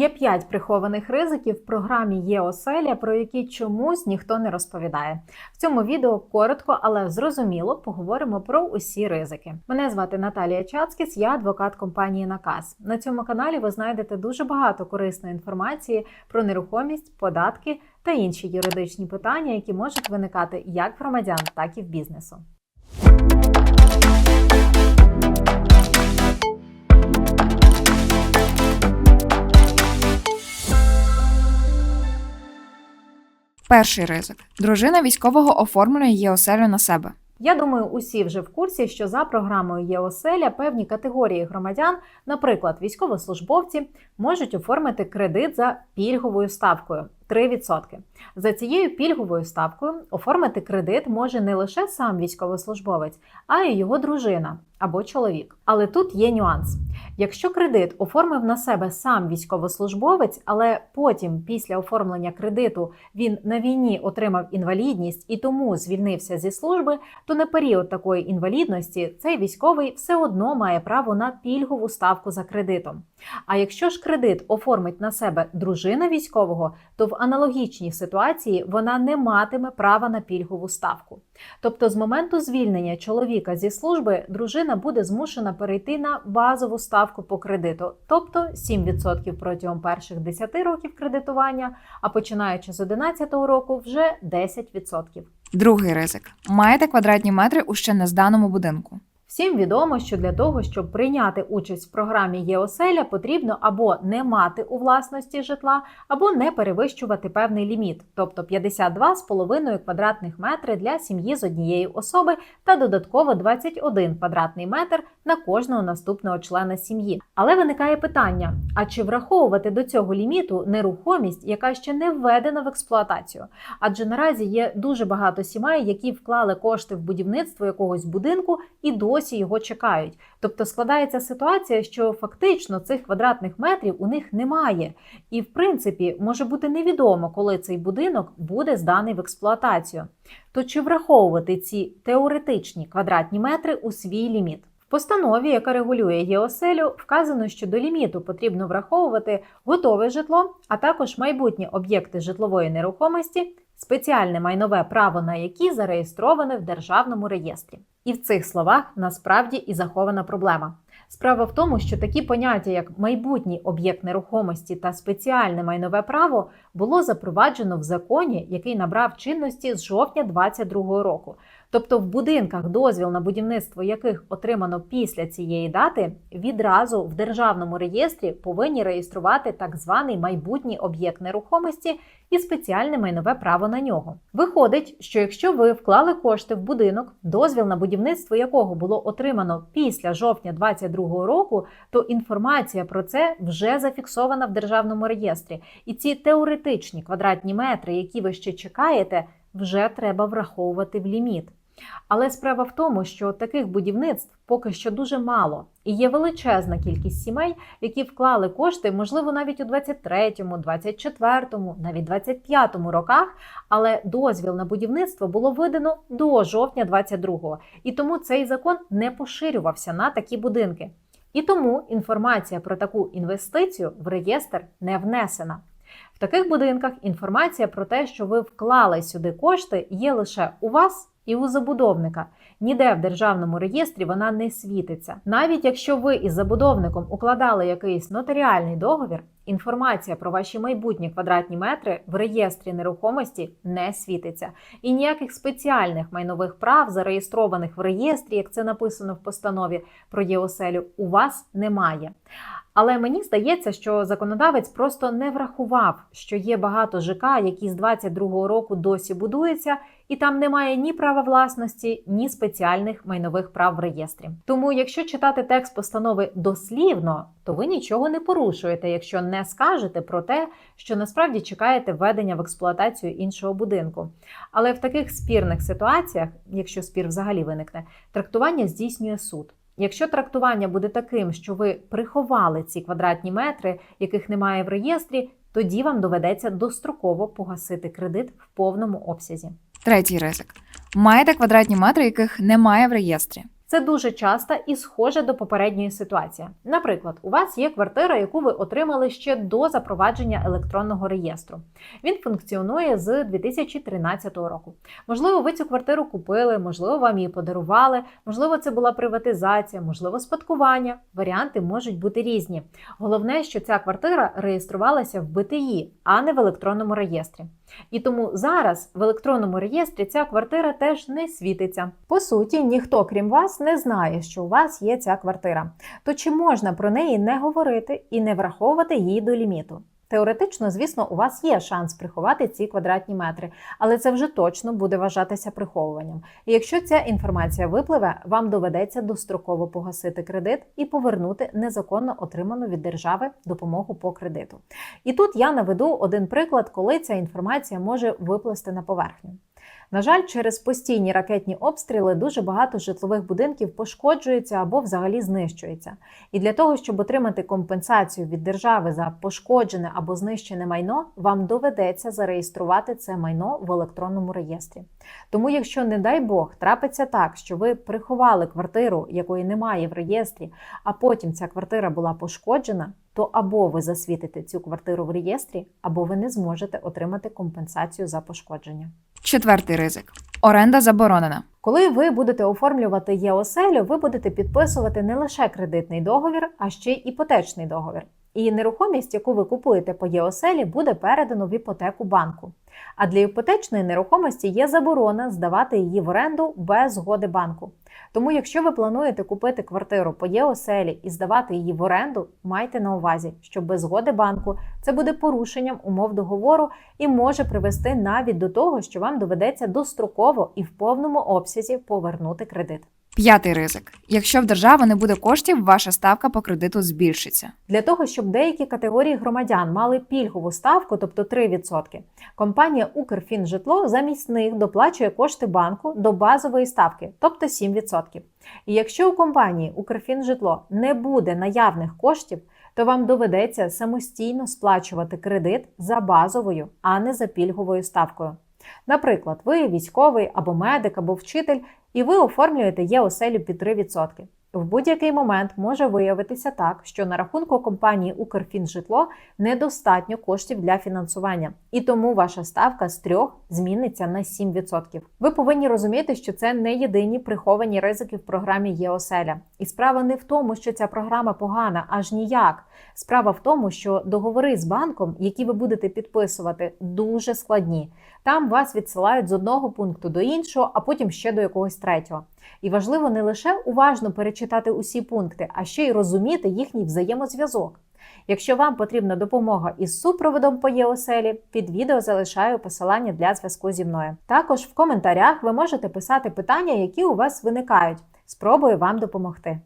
Є п'ять прихованих ризиків в програмі ЄОСЕЛЯ, про які чомусь ніхто не розповідає. В цьому відео коротко, але зрозуміло поговоримо про усі ризики. Мене звати Наталія Чацкіс, я адвокат компанії Наказ. На цьому каналі ви знайдете дуже багато корисної інформації про нерухомість, податки та інші юридичні питання, які можуть виникати як в громадян, так і в бізнесу. Перший ризик. Дружина військового оформлює ЄОСЕЛю оселю на себе. Я думаю, усі вже в курсі, що за програмою ЄОСЕЛЯ певні категорії громадян, наприклад, військовослужбовці, можуть оформити кредит за пільговою ставкою 3%. За цією пільговою ставкою оформити кредит може не лише сам військовослужбовець, а й його дружина або чоловік. Але тут є нюанс. Якщо кредит оформив на себе сам військовослужбовець, але потім, після оформлення кредиту, він на війні отримав інвалідність і тому звільнився зі служби, то на період такої інвалідності цей військовий все одно має право на пільгову ставку за кредитом. А якщо ж кредит оформить на себе дружина військового, то в аналогічній ситуації вона не матиме права на пільгову ставку. Тобто, з моменту звільнення чоловіка зі служби дружина буде змушена перейти на базову ставку по кредиту, тобто 7% протягом перших 10 років кредитування, а починаючи з 11 року вже 10%. Другий ризик. Маєте квадратні метри у ще не зданому будинку. Всім відомо, що для того, щоб прийняти участь в програмі ЄОСЕЛЯ, потрібно або не мати у власності житла, або не перевищувати певний ліміт, тобто 52,5 квадратних метри для сім'ї з однієї особи та додатково 21 квадратний метр на кожного наступного члена сім'ї. Але виникає питання: а чи враховувати до цього ліміту нерухомість, яка ще не введена в експлуатацію? Адже наразі є дуже багато сімей, які вклали кошти в будівництво якогось будинку і досі його чекають. Тобто складається ситуація, що фактично цих квадратних метрів у них немає. І, в принципі, може бути невідомо, коли цей будинок буде зданий в експлуатацію. То чи враховувати ці теоретичні квадратні метри у свій ліміт? Постанові, яка регулює ЄОСЕЛю, вказано, що до ліміту потрібно враховувати готове житло, а також майбутні об'єкти житлової нерухомості, спеціальне майнове право на які зареєстроване в державному реєстрі. І в цих словах насправді і захована проблема. Справа в тому, що такі поняття, як майбутній об'єкт нерухомості та спеціальне майнове право, було запроваджено в законі, який набрав чинності з жовтня 2022 року. Тобто в будинках, дозвіл на будівництво яких отримано після цієї дати, відразу в державному реєстрі повинні реєструвати так званий майбутній об'єкт нерухомості і спеціальне майнове право на нього. Виходить, що якщо ви вклали кошти в будинок, дозвіл на будівництво якого було отримано після жовтня 2022 року, то інформація про це вже зафіксована в державному реєстрі. І ці теоретичні квадратні метри, які ви ще чекаєте, вже треба враховувати в ліміт. Але справа в тому, що таких будівництв поки що дуже мало, і є величезна кількість сімей, які вклали кошти, можливо, навіть у 23-му, 24-му, навіть 25-му роках, але дозвіл на будівництво було видано до жовтня 22-го, і тому цей закон не поширювався на такі будинки. І тому інформація про таку інвестицію в реєстр не внесена. В таких будинках інформація про те, що ви вклали сюди кошти, є лише у вас і у забудовника. Ніде в державному реєстрі вона не світиться. Навіть якщо ви із забудовником укладали якийсь нотаріальний договір, інформація про ваші майбутні квадратні метри в реєстрі нерухомості не світиться. І ніяких спеціальних майнових прав, зареєстрованих в реєстрі, як це написано в постанові про ЄОСЕЛю, у вас немає. Але мені здається, що законодавець просто не врахував, що є багато ЖК, які з 22-го року досі будуються, і там немає ні права власності, ні спеціальних майнових прав в реєстрі. Тому, якщо читати текст постанови дослівно, то ви нічого не порушуєте, якщо не скажете про те, що насправді чекаєте введення в експлуатацію іншого будинку. Але в таких спірних ситуаціях, якщо спір взагалі виникне, трактування здійснює суд. Якщо трактування буде таким, що ви приховали ці квадратні метри, яких немає в реєстрі, тоді вам доведеться достроково погасити кредит в повному обсязі. Третій ризик. Маєте квадратні метри, яких немає в реєстрі. Це дуже часто і схоже до попередньої ситуації. Наприклад, у вас є квартира, яку ви отримали ще до запровадження електронного реєстру. Він функціонує з 2013 року. Можливо, ви цю квартиру купили, можливо, вам її подарували, можливо, це була приватизація, можливо, спадкування. Варіанти можуть бути різні. Головне, що ця квартира реєструвалася в БТІ, а не в електронному реєстрі. І тому зараз в електронному реєстрі ця квартира теж не світиться. По суті, ніхто, крім вас, не знає, що у вас є ця квартира. То чи можна про неї не говорити і не враховувати її до ліміту? Теоретично, звісно, у вас є шанс приховати ці квадратні метри, але це вже точно буде вважатися приховуванням. І якщо ця інформація випливе, вам доведеться достроково погасити кредит і повернути незаконно отриману від держави допомогу по кредиту. І тут я наведу один приклад, коли ця інформація може виплисти на поверхню. На жаль, через постійні ракетні обстріли дуже багато житлових будинків пошкоджується або взагалі знищується. І для того, щоб отримати компенсацію від держави за пошкоджене або знищене майно, вам доведеться зареєструвати це майно в електронному реєстрі. Тому, якщо, не дай Бог, трапиться так, що ви приховали квартиру, якої немає в реєстрі, а потім ця квартира була пошкоджена, то або ви засвітите цю квартиру в реєстрі, або ви не зможете отримати компенсацію за пошкодження. Четвертий ризик. Оренда заборонена. Коли ви будете оформлювати ЄОСЕЛю, ви будете підписувати не лише кредитний договір, а ще й іпотечний договір. І нерухомість, яку ви купуєте по ЄОСЕЛі, буде передано в іпотеку банку. А для іпотечної нерухомості є заборона здавати її в оренду без згоди банку. Тому, якщо ви плануєте купити квартиру по ЄОСЕЛі і здавати її в оренду, майте на увазі, що без згоди банку це буде порушенням умов договору і може привести навіть до того, що вам доведеться достроково і в повному обсязі повернути кредит. П'ятий ризик. Якщо в держави не буде коштів, ваша ставка по кредиту збільшиться. Для того, щоб деякі категорії громадян мали пільгову ставку, тобто 3%, компанія Укрфінжитло замість них доплачує кошти банку до базової ставки, тобто 7%. І якщо у компанії Укрфінжитло не буде наявних коштів, то вам доведеться самостійно сплачувати кредит за базовою, а не за пільговою ставкою. Наприклад, ви військовий або медик, або вчитель, і ви оформлюєте ЄОСЕЛю під 3%. В будь-який момент може виявитися так, що на рахунку компанії Укрфінжитло недостатньо коштів для фінансування, і тому ваша ставка з 3 зміниться на 7%. Ви повинні розуміти, що це не єдині приховані ризики в програмі ЄОСЕЛя. І справа не в тому, що ця програма погана, аж ніяк. Справа в тому, що договори з банком, які ви будете підписувати, дуже складні. Там вас відсилають з одного пункту до іншого, а потім ще до якогось третього. І важливо не лише уважно перечитати усі пункти, а ще й розуміти їхній взаємозв'язок. Якщо вам потрібна допомога із супроводом по ЄОСЕЛі, під відео залишаю посилання для зв'язку зі мною. Також в коментарях ви можете писати питання, які у вас виникають. Спробую вам допомогти.